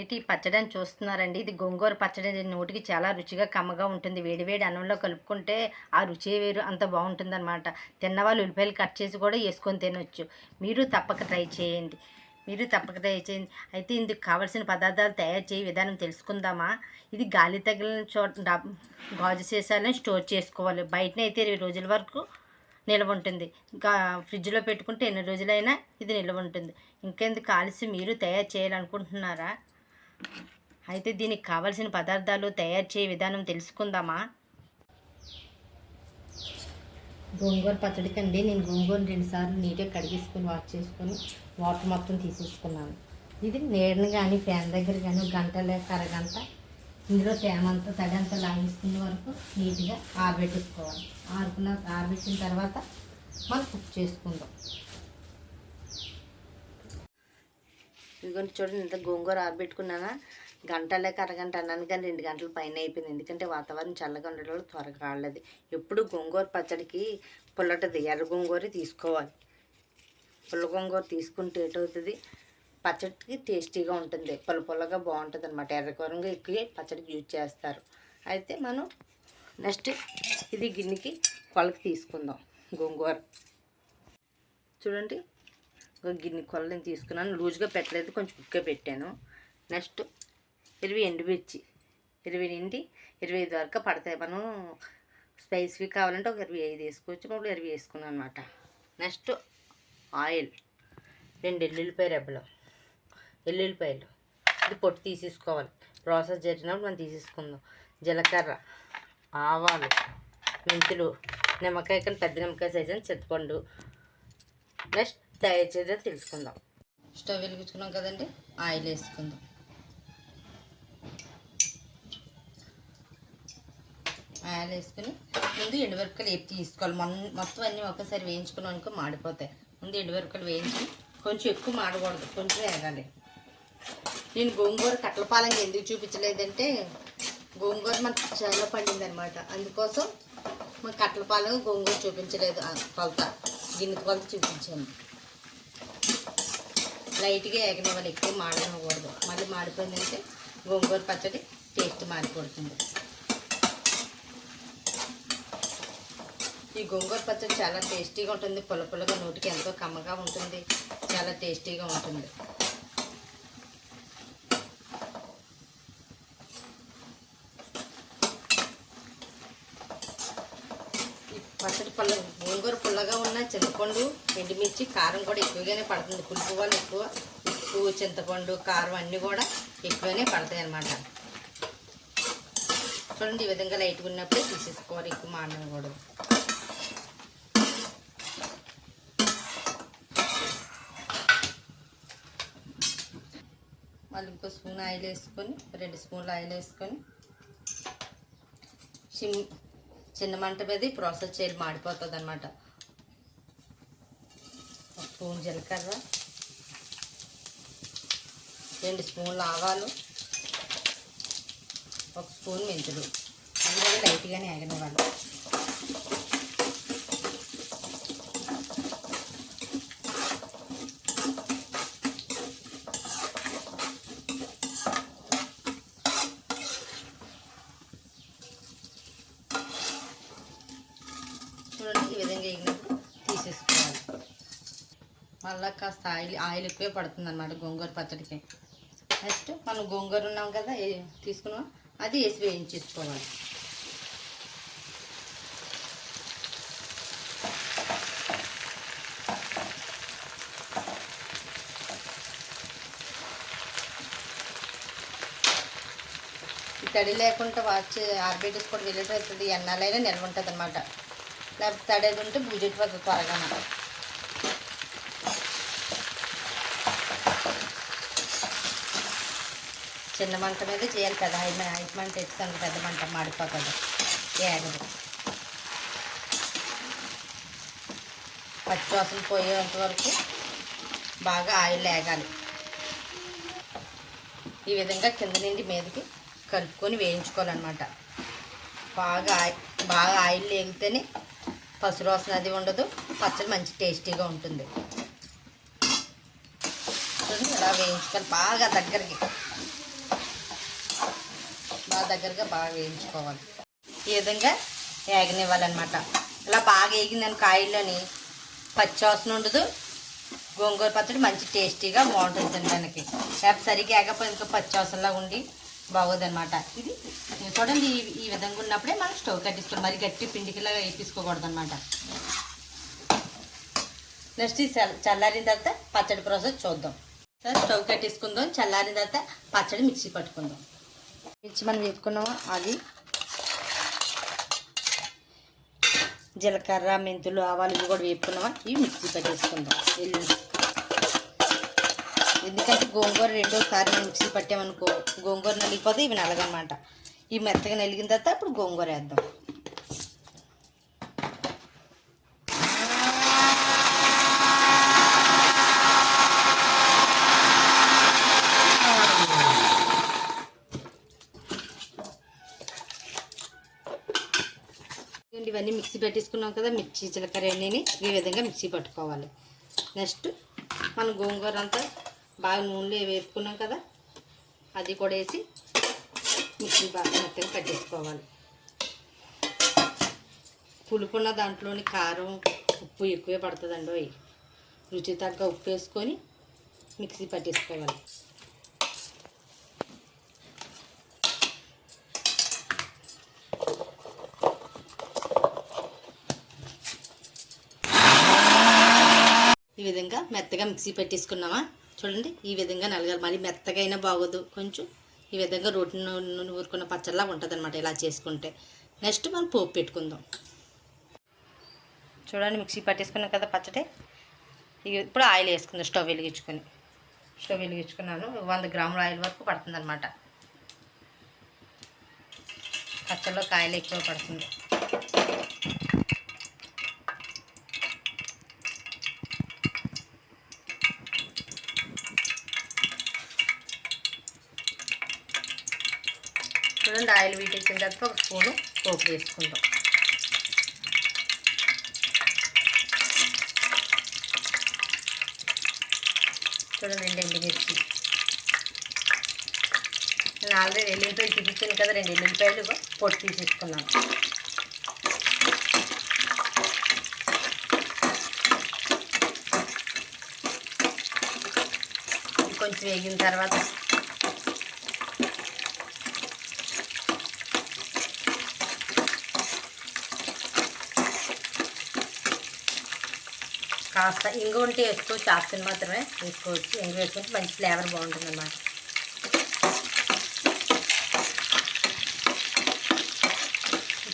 ఏటి పచ్చడిని చూస్తున్నారండి? ఇది గోంగూర పచ్చడి నోటికి చాలా రుచిగా కమ్మగా ఉంటుంది. వేడివేడి అన్నంలో కలుపుకుంటే ఆ రుచి వేరు అంత బాగుంటుంది అనమాట తిన్నవాళ్ళు ఉల్లిపాయలు కట్ చేసి కూడా వేసుకొని తినొచ్చు. మీరు తప్పక ట్రై చేయండి. మీరు తప్పక ట్రై చేయండి. అయితే ఇందుకు కావలసిన పదార్థాలు తయారు చేయ విధానం తెలుసుకుందామా? ఇది గాలి తగిలిన చోట గాజు సీసాలను స్టోర్ చేసుకోవాలి. బయటనైతే ఇరవై రోజుల వరకు నిల్వ ఉంటుంది. ఇంకా ఫ్రిడ్జ్లో పెట్టుకుంటే ఎన్ని రోజులైనా ఇది నిల్వ ఉంటుంది. ఇంకెందుకు కాల్సి మీరు తయారు చేయాలనుకుంటున్నారా? అయితే దీనికి కావలసిన పదార్థాలు తయారు చేయ విధానం తెలుసుకుందామా? గోంగూర పచ్చడికి అండి నేను గోంగూర రెండుసార్లు నీట్గా కడిగేసుకొని వాష్ చేసుకొని వాటర్ మొత్తం తీసేసుకున్నాను. ఇది నీడని కానీ ఫ్యాన్ దగ్గర కానీ గంట లేక అరగంట ఇందులో తేమ అంతా తడి లాగేసుకునే వరకు నీట్గా ఆరబెట్టుకోవాలి. ఆరుకున్న ఆరబెట్టిన తర్వాత మనం కుక్ చేసుకుందాం. ఇదిగోండి చూడండి ఇంత గోంగూర ఆరబెట్టుకున్నానా? గంట లేక అరగంట అన్నాను కానీ రెండు గంటల పైన అయిపోయింది. ఎందుకంటే వాతావరణం చల్లగా ఉండడం వల్ల త్వరగా కాలేదు ఎప్పుడు గోంగూర పచ్చడికి పుల్లటది ఎర్ర గోంగూర తీసుకోవాలి. పుల్ల గోంగూర తీసుకుంటే ఏటవుతుంది? పచ్చడికి టేస్టీగా ఉంటుంది. పుల్ల పుల్లగా బాగుంటుంది అనమాట ఎర్రకూరంగా ఎక్కువ పచ్చడికి యూజ్ చేస్తారు. అయితే మనం నెక్స్ట్ ఇది గిన్నెకి కొలకి తీసుకుందాం గోంగూర. చూడండి ఒక గిన్నె కొల్ల నేను తీసుకున్నాను. లూజ్గా పెట్టలేదు కొంచెం కుక్కే పెట్టాను. నెక్స్ట్ ఇరవై ఎండుమిర్చి ఇరవై నుండి ఇరవై ఐదు వరకు పడతాయి. మనం స్పైసీ కావాలంటే ఒక ఇరవై ఐదు వేసుకోవచ్చు ఇప్పుడు ఇరవై వేసుకున్నాను అనమాట నెక్స్ట్ ఆయిల్ రెండు ఎల్లుల్లిపాయ రెబ్బలు ఎల్లుల్లిపాయలు. ఇది పొట్టు తీసేసుకోవాలి. ప్రాసెస్ జరిగినప్పుడు మనం తీసేసుకుందాం. జీలకర్ర ఆవాలు మెంతులు నిమ్మకాయ కానీ పెద్ద నిమ్మకాయ సైజు అని చింతపండు. నెక్స్ట్ తయారు తెలుసుకుందాం. స్టవ్ వెలిగించుకున్నాం కదండి ఆయిల్ వేసుకుందాం. ఆయిల్ వేసుకుని ముందు ఎండుమిరపకాయలు ఏపి తీసుకోవాలి. మొన్న మొత్తం అన్నీ ఒకసారి వేయించుకున్నాం అనుకో మాడిపోతాయి. ముందు ఎండుమిరపకాయలు వేయించి కొంచెం ఎక్కువ మాడకూడదు కొంచెం వేగాలి. నేను గోంగూర కట్టలపాలంగా ఎందుకు చూపించలేదంటే గోంగూర మనకు చాలా పండింది అనమాట అందుకోసం మా కట్టలపాలెం గోంగూర చూపించలేదు. కొలత గిన్నె కొలత చూపించాను. లైట్గా ఏగనివ్వాలి ఎక్కువ మాడనివ్వకూడదు మళ్ళీ మాడిపోయిందంటే గోంగూర పచ్చడి టేస్ట్ మారిపోతుంది. ఈ గోంగూర పచ్చడి చాలా టేస్టీగా ఉంటుంది. పుల్ల పుల్లగా నోటికి ఎంతో కమ్మగా ఉంటుంది. చాలా టేస్టీగా ఉంటుంది ఈ పచ్చడి పుల్ల గోంగూర పుల్లగా ఉన్న చింతపండు ఎండుమిర్చి కారం కూడా ఎక్కువగానే పడుతుంది. పులుపు వాళ్ళు ఎక్కువ ఉప్పు చింతపండు కారం అన్నీ కూడా ఎక్కువనే పడతాయి అన్నమాట. చూడండి ఈ విధంగా లైట్గా ఉన్నప్పుడే తీసేసుకోవాలి ఎక్కువ మాడకూడదు మళ్ళీ ఇంకో స్పూన్ ఆయిల్ వేసుకొని రెండు స్పూన్లు ఆయిల్ వేసుకొని చిమ్ చిన్న మంట మీద ఈ ప్రాసెస్ చేయాలి మాడిపోతుంది అనమాట స్పూన్ జీలకర్ర రెండు స్పూన్లు ఆవాలు ఒక స్పూన్ మెంతులు. అందులో లైట్గానే ఆగనివ్వాలి చూడండి ఈ విధంగా వేగినప్పుడు తీసేసుకోవాలి మళ్ళీ కాస్త ఆయిల్ ఆయిల్ ఎక్కువే పడుతుంది అనమాట గోంగూర పచ్చడికి. నెక్స్ట్ మనం గోంగూర ఉన్నాం కదా తీసుకున్నాం అది వేసి వేయించేసుకోవాలి. ఈ తడి లేకుండా వాచ్ ఆర్బిటిస్ కూడా అవుతుంది ఎన్నాలైనా నిల్వ ఉంటుంది అనమాట లేకపోతే తడేది ఉంటే బూజెట్టిపోతుంది త్వరగా చిన్న మంట మీద చేయాలి కదా. హై హై మంట ఎత్తుకొని పెద్ద మంట మాడిపోతుంది. ఏగదు. పచ్చివాసన పోయేంత వరకు బాగా ఆయిల్ వేగాలి ఈ విధంగా కింద నుండి మీదకి కలుపుకొని వేయించుకోవాలన్నమాట. బాగా ఆయి- బాగా ఆయిల్ వేగితేనే పసురు రోసన అది ఉండదు. పచ్చడి మంచి టేస్టీగా ఉంటుంది. అలా ఇలా వేయించుకొని బాగా దగ్గరికి బాగా దగ్గరగా బాగా వేయించుకోవాలి. ఈ విధంగా వేగనివ్వాలన్నమాట. ఇలా బాగా వేగిందని కాయల్లోని పచ్చివాసన ఉండదు. గోంగూర పచ్చడి మంచి టేస్టీగా బాగుంటుంది తినడానికి. లేకపోతే సరిగ్గా ఏకపోతే ఇంకా పచ్చివాసనలా ఉండి బాగోదన్నమాట. ఇది చూడండి ఈ విధంగా ఉన్నప్పుడే మనం స్టవ్ కట్టించుకోవాలి. మరి గట్టి పిండికిలాగా వేపించుకోకూడదు అనమాట నెక్స్ట్ ఈ చల్ల చల్లారిన తర్వాత పచ్చడి ప్రాసెస్ చూద్దాం. సరే స్టవ్ కట్టేసుకుందాం చల్లారిన తర్వాత పచ్చడి మిక్సీ పట్టుకుందాం. మిర్చి మనం వేపుకున్నాము? అది. జీలకర్ర మెంతులు ఆవాలు ఇవి కూడా వేపుకున్నామా? ఇవి మిక్సీ పట్టేసుకుందాం. వెల్లుల్లి ఎందుకంటే గోంగూర రెండోసారి మనం మిక్సీ పట్టామనుకో గోంగూర నలిగిపోతే ఇవి నలగనమాట. ఈ మెత్తగా నలిగిన తర్వాత అప్పుడు గోంగూర వేద్దాం ఇదిగోండి ఇవన్నీ మిక్సీ పెట్టేసుకున్నాం కదా మిర్చి జీలకర్ర అన్నీ ఈ విధంగా మిక్సీ పట్టుకోవాలి. నెక్స్ట్ మనం గోంగూర అంతా బాగా నూనెలో వేపుకున్నాం కదా అది కూడా వేసి మిక్సీ బాగా మొత్తం పట్టేసుకోవాలి. పులుపున్న దాంట్లోని కారం ఉప్పు ఎక్కువే పడుతుందండి అవి రుచి తగ్గ ఉప్పు వేసుకొని మిక్సీ పట్టేసుకోవాలి ఈ విధంగా మెత్తగా మిక్సీ పెట్టేసుకున్నామా? చూడండి ఈ విధంగా నలగాలి. మరి మెత్తగా అయినా బాగోదు. కొంచెం ఈ విధంగా రోటి నూనె ఊరుకున్న పచ్చడిలా ఉంటుంది అనమాట ఇలా చేసుకుంటే. నెక్స్ట్ మనం పోపు పెట్టుకుందాం. చూడండి మిక్సీ పట్టేసుకున్నాం కదా పచ్చడి. ఇక ఇప్పుడు ఆయిల్ వేసుకుందాం స్టవ్ వెలిగించుకొని. స్టవ్ వెలిగించుకున్నాను. వంద గ్రాముల ఆయిల్ వరకు పడుతుంది అనమాట పచ్చడిలో కాయలు ఎక్కువ పడుతుంది చూడండి ఆయిల్ వీటెక్కిన తర్వాత ఒక స్పూను పోపు వేసుకుందాం. చూడండి రెండు ఎండుమిర్చి నేను ఆల్రెడీ ఎల్లుల్లిపాయలు చూపించాను కదా రెండు ఎల్లుల్లిపాయలు పొట్టు తీసేసుకున్నాను. కొంచెం వేగిన తర్వాత కాస్త ఇంగు ఉంటే వేసుకోవచ్చు ఆప్షన్ మాత్రమే. వేసుకోవచ్చు ఇంగు వేసుకుంటే మంచి ఫ్లేవర్ బాగుంటుంది అన్నమాట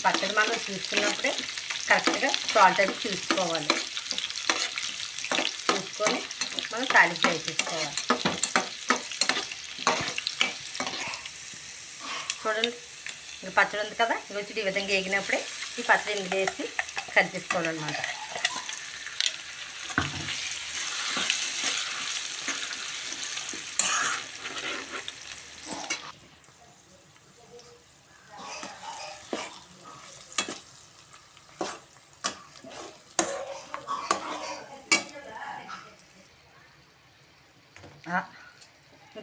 పచ్చడి మనం చూసుకున్నప్పుడే కరెక్ట్గా సాల్ట్ అది చూసుకోవాలి. చూసుకొని మనం తాలింపు వేసేసుకోవాలి. చూడండి ఇంకా పచ్చడి ఉంది కదా? ఇంకొచ్చి వచ్చి ఈ విధంగా వేగినప్పుడే ఈ పచ్చడి ఇందులో వేసి కలిపేసుకోవాలన్నమాట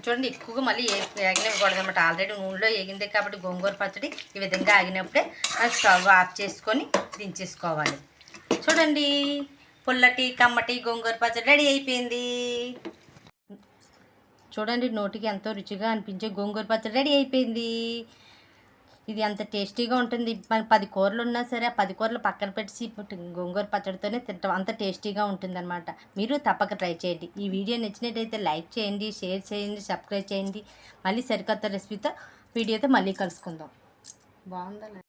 చూడండి ఎక్కువగా మళ్ళీ వేగనివ్వకూడదు అనమాట ఆల్రెడీ నూనెలో ఏగిందే కాబట్టి గోంగూర పచ్చడి ఈ విధంగా ఆగినప్పుడే మనం స్టవ్ ఆఫ్ చేసుకొని దించేసుకోవాలి. చూడండి పుల్లటి కమ్మటి గోంగూర పచ్చడి రెడీ అయిపోయింది. చూడండి నోటికి ఎంతో రుచిగా అనిపించే గోంగూర పచ్చడి రెడీ అయిపోయింది. ఇది అంత టేస్టీగా ఉంటుంది. మన పది కూరలు ఉన్నా సరే ఆ పది కూరలు పక్కన పెట్టి గోంగూర పచ్చడితోనే తింటాం. అంత టేస్టీగా ఉంటుందన్నమాట. మీరు తప్పక ట్రై చేయండి. ఈ వీడియో నచ్చినట్టయితే లైక్ చేయండి షేర్ చేయండి సబ్స్క్రైబ్ చేయండి. మళ్ళీ సరికొత్త రెసిపీతో వీడియోతో మళ్ళీ కలుసుకుందాం. బాగుందా